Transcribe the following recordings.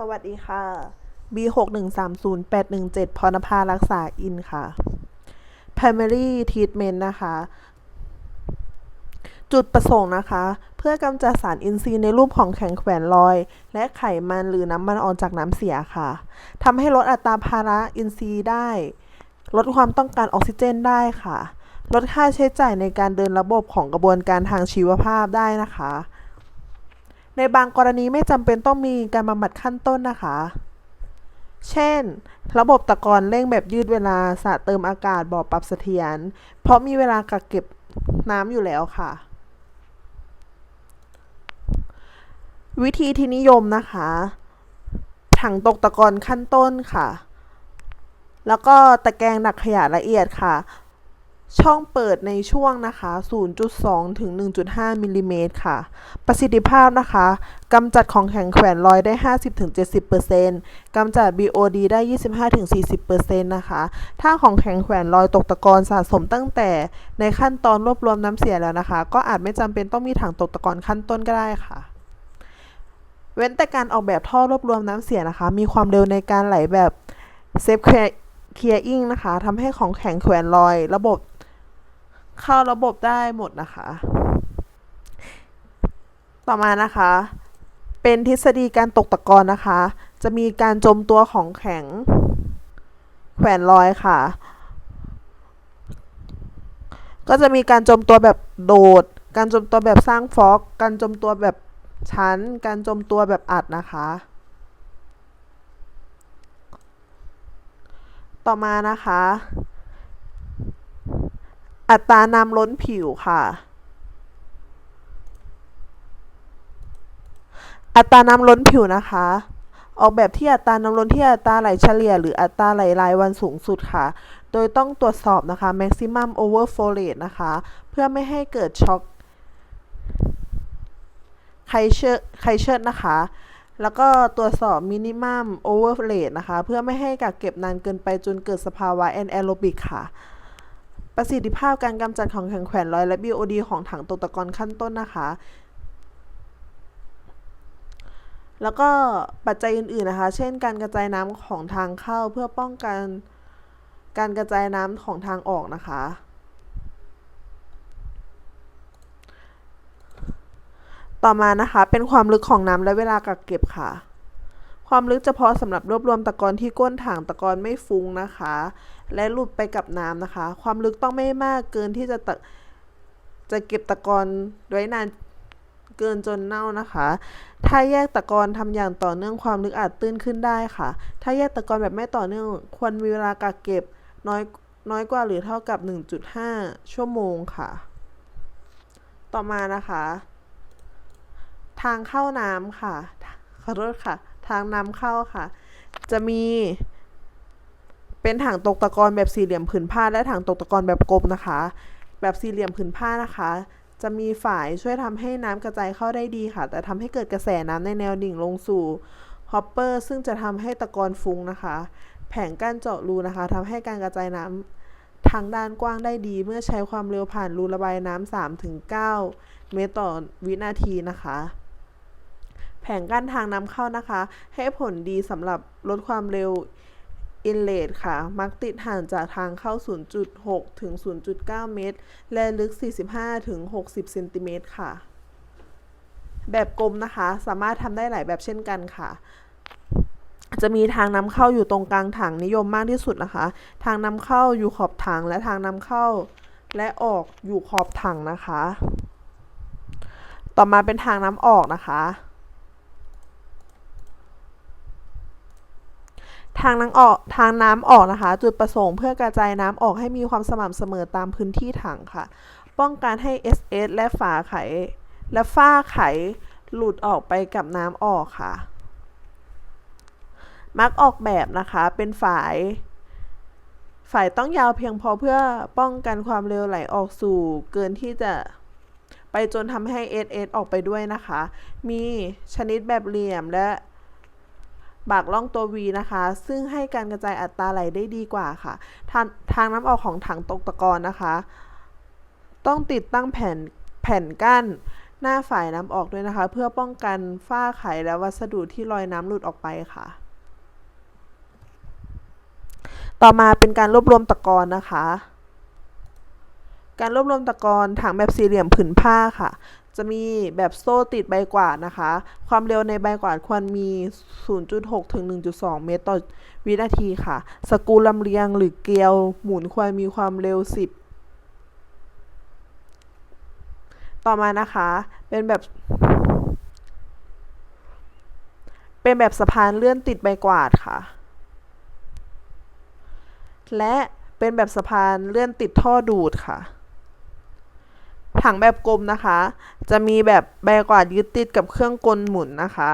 สวัสดีค่ะ B 6 1 3 0 8 1 7พรณภารักษาอินค่ะ primary treatment นะคะ จุดประสงค์นะคะ เพื่อกำจัดสารอินทรีย์ในรูปของแข็งแขวนลอย และไขมันหรือน้ำมันออกจากน้ำเสียค่ะทำให้ลดอัตราภาระอินทรีย์ได้ ลดความต้องการออกซิเจนได้ค่ะ ลดค่าใช้จ่ายในการเดินระบบของกระบวนการทางชีวภาพได้นะคะ ในบางกรณีไม่จำเป็นต้องมีการบำบัดขั้นต้นนะคะ เช่น ระบบตะกอนเร่งแบบยืดเวลาสะเติมอากาศบ่อปรับเสถียร เพราะมีเวลากักเก็บน้ำอยู่แล้วค่ะ วิธีที่นิยมนะคะ ถังตกตะกอนขั้นต้นค่ะ แล้วก็ตะแกรงหนักขยะละเอียดค่ะ ช่องเปิดในช่วงนะคะ 0.2 ถึง 1.5 มิลลิเมตรค่ะ ประสิทธิภาพนะคะกำจัดของแข็งแขวนลอยได้ 50-70%กำจัด BOD ได้ 25-40%นะคะ ถ้าของแข็งแขวนลอยตกตะกอนสะสมตั้งแต่ในขั้นตอนรวบรวมน้ำเสียแล้วนะคะ ก็อาจไม่จำเป็นต้องมีถังตกตะกอนขั้นต้นก็ได้ค่ะเว้นแต่การออกแบบท่อรวบรวมน้ำเสียนะคะ มีความเร็วในการไหลแบบ Safe Clearing นะคะทำให้ของแข็งแขวนลอย ระบบ เข้าระบบได้หมดนะคะ ต่อมานะคะ เป็นทฤษฎีการตกตะกอนนะคะ จะมีการจมตัวของแข็ง แขวนลอยค่ะ ก็จะมีการจมตัวแบบโดด การจมตัวแบบสร้างฟอกการจมตัวแบบชั้น การจมตัวแบบอัดนะคะ ต่อมานะคะ อัตราน้ำล้นผิวค่ะ อัตราน้ำล้นผิวนะคะ ออกแบบที่อัตราน้ำล้นที่อัตราไหลเฉลี่ย หรืออัตราไหลรายวันสูงสุดค่ะ โดยต้องตรวจสอบนะคะ maximum overflow rate นะคะ เพื่อไม่ให้เกิดช็อคไคเชอร์ไคเชอร์นะคะ แล้วก็ตรวจสอบ minimum overflow rate นะคะ เพื่อไม่ให้กักเก็บนานเกินไปจนเกิดสภาวะ anaerobic ค่ะ ประสิทธิภาพการกำจัดของแข็งแขวนลอยและ BOD ของถังตกตะกอนขั้นต้นนะคะ แล้วก็ปัจจัยอื่นๆนะคะ เช่น การกระจายน้ำของทางเข้าเพื่อป้องกันการกระจายน้ำของทางออกนะคะ ต่อมานะคะเป็นความลึกของน้ำและเวลากักเก็บค่ะ ความลึกเฉพาะสำหรับรวบรวมตะกอนที่ก้นถังตะกอนไม่ฟุ้งนะคะ และหลุดไปกับน้ำนะคะ ความลึกต้องไม่มากเกินที่จะตะจะเก็บตะกอนไว้นานเกินจนเน่านะคะ ถ้าแยกตะกอนทำอย่างต่อเนื่องความลึกอาจตื้นขึ้นได้ค่ะ ถ้าแยกตะกอนแบบไม่ต่อเนื่อง ควรมีเวลากักเก็บน้อยน้อยกว่าหรือเท่ากับ 1.5 ชั่วโมงค่ะ ต่อมานะคะ ทางเข้าน้ำค่ะ ขอโทษค่ะ ทางนำเข้าค่ะ จะมี เป็นถังตกตะกอนแบบสี่เหลี่ยมผืนผ้า และถังตกตะกอนแบบกลมนะคะ แบบสี่เหลี่ยมผืนผ้านะคะ จะมีฝายช่วยทำให้น้ำกระจายเข้าได้ดีค่ะ แต่ทำให้เกิดกระแสน้ำในแนวดิ่งลงสู่ฮอปเปอร์ซึ่งจะทำให้ตะกอนฟุ้งนะคะ แผงกั้นเจาะรูนะคะทำให้การกระจายน้ำทางด้านกว้างได้ดีเมื่อใช้ความเร็วผ่านรูระบายน้ำ3-9 เมตรต่อวินาทีนะคะ ผงกั้นทางนำเข้านะคะ ให้ผลดีสำหรับลดความเร็วอินเลทค่ะ มักติดห่างจากทางเข้า 0.6 ถึง 0.9 เมตร และลึก 45 ถึง 60 เซนติเมตรค่ะ แบบกลมนะคะ สามารถทำได้หลายแบบเช่นกันค่ะ จะมีทางนำเข้าอยู่ตรงกลางถังนิยมมากที่สุดนะคะ ทางนำเข้าอยู่ขอบถังและทางนำเข้า และออกอยู่ขอบถังนะคะ ต่อมาเป็นทางน้ำออกนะคะ ทางน้ำออกทางน้ำออกนะคะ จุดประสงค์เพื่อกระจายน้ำออกให้มีความสม่ำเสมอตามพื้นที่ถังค่ะ ป้องกันให้ SS และฝาไข และฝ้าไข หลุดออกไปกับน้ำออกค่ะ มักออกแบบนะคะเป็นฝายฝายต้องยาวเพียงพอเพื่อป้องกันความเร็วไหลออกสู่ เกินที่จะไปจนทำให้ SS ออกไปด้วยนะคะ มีชนิดแบบเหลี่ยมและ บากล่องตัว V นะคะ ซึ่งให้การกระจายอัตราไหลได้ดีกว่าค่ะ ทางทางน้ำออกของถังตกตะกอนนะคะ ต้องติดตั้งแผ่นแผ่นกั้นหน้าฝ่ายน้ำออกด้วยนะคะ เพื่อป้องกันฝ้าไขและวัสดุที่ลอยน้ำหลุดออกไปค่ะ ต่อมาเป็นการรวบรวมตะกอนนะคะการรวบรวมตะกอนถังแบบสี่เหลี่ยมผืนผ้าค่ะ จะมีแบบโซ่ติดใบกวาดนะคะ ความเร็วในใบกวาดควรมี 0.6 ถึง 1.2 เมตรต่อวินาทีค่ะ สกรูลำเลียงหรือเกลียวหมุนควรมีความเร็ว 10 ต่อมานะคะ เป็นแบบ เป็นแบบสะพานเลื่อนติดใบกวาดค่ะ และเป็นแบบสะพานเลื่อนติดท่อดูดค่ะ ถังแบบกลมนะคะ จะมีแบบใบกวาดยึดติดกับเครื่องกลหมุนนะคะ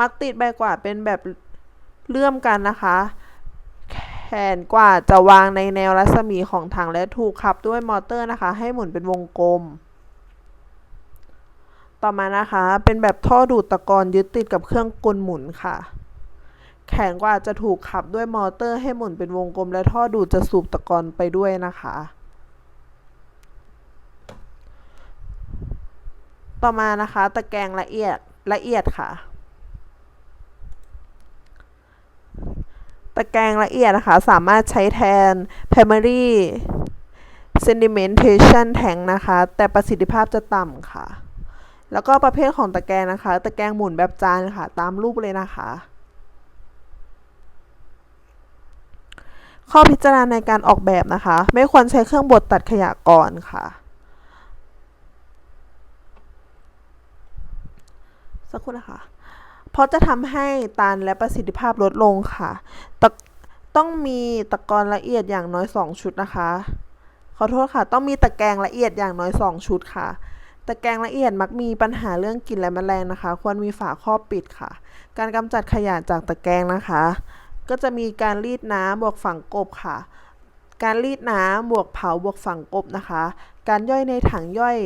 มักติดใบกวาดเป็นแบบเลื่อมกันนะคะ แขนกวาดจะวางในแนวรัศมีของถังและถูกขับด้วยมอเตอร์นะคะ ให้หมุนเป็นวงกลม ต่อมานะคะ เป็นแบบท่อดูดตะกอนยึดติดกับเครื่องกลหมุนค่ะแขนกวาดจะถูกขับด้วยมอเตอร์ให้หมุนเป็นวงกลมและท่อดูดจะสูบตะกอนไปด้วยนะคะ ต่อมานะคะ ตะแกรงละเอียดละเอียดค่ะ ตะแกรงละเอียดนะคะ สามารถใช้แทน primary sedimentation tank นะคะ แต่ประสิทธิภาพจะต่ำค่ะ แล้วก็ประเภทของตะแกรงนะคะ ตะแกรงหมุนแบบจานค่ะ ตามรูปเลยนะคะ ข้อพิจารณาในการออกแบบนะคะ ไม่ควรใช้เครื่องบดตัดขยะก่อนค่ะ สักครู่นะคะ เพราะจะทำให้ตันและประสิทธิภาพลดลงค่ะตต้องมีตะกอนละเอียดอย่างน้อย 2 ชุดนะคะ ขอโทษค่ะ ต้องมีตะแกรงละเอียดอย่างน้อย 2 ชุดค่ะ ตะแกรงละเอียดมักมีปัญหาเรื่องกลิ่นและแมลงนะคะ ควรมีฝาครอบปิดค่ะ การกำจัดขยะจากตะแกรงนะคะ ก็จะมีการรีดน้ำบวกฝังกบค่ะ การรีดน้ำบวกเผาบวกฝังกบนะคะ การย่อยในถังย่อย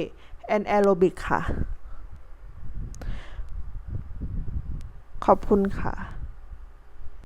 แอนแอโรบิกค่ะ ขอบคุณค่ะ